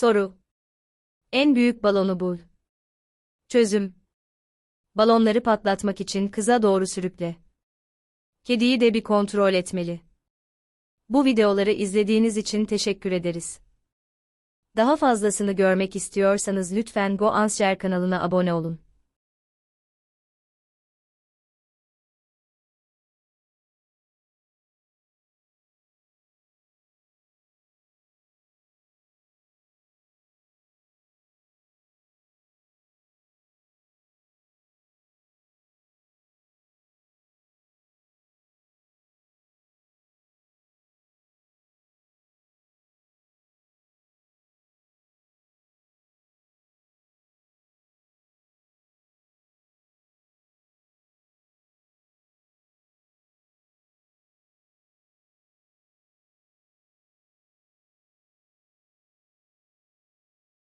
Soru. En büyük balonu bul. Çözüm. Balonları patlatmak için kıza doğru sürükle. Kediyi de bir kontrol etmeli. Bu videoları izlediğiniz için teşekkür ederiz. Daha fazlasını görmek istiyorsanız lütfen Go Answer kanalına abone olun.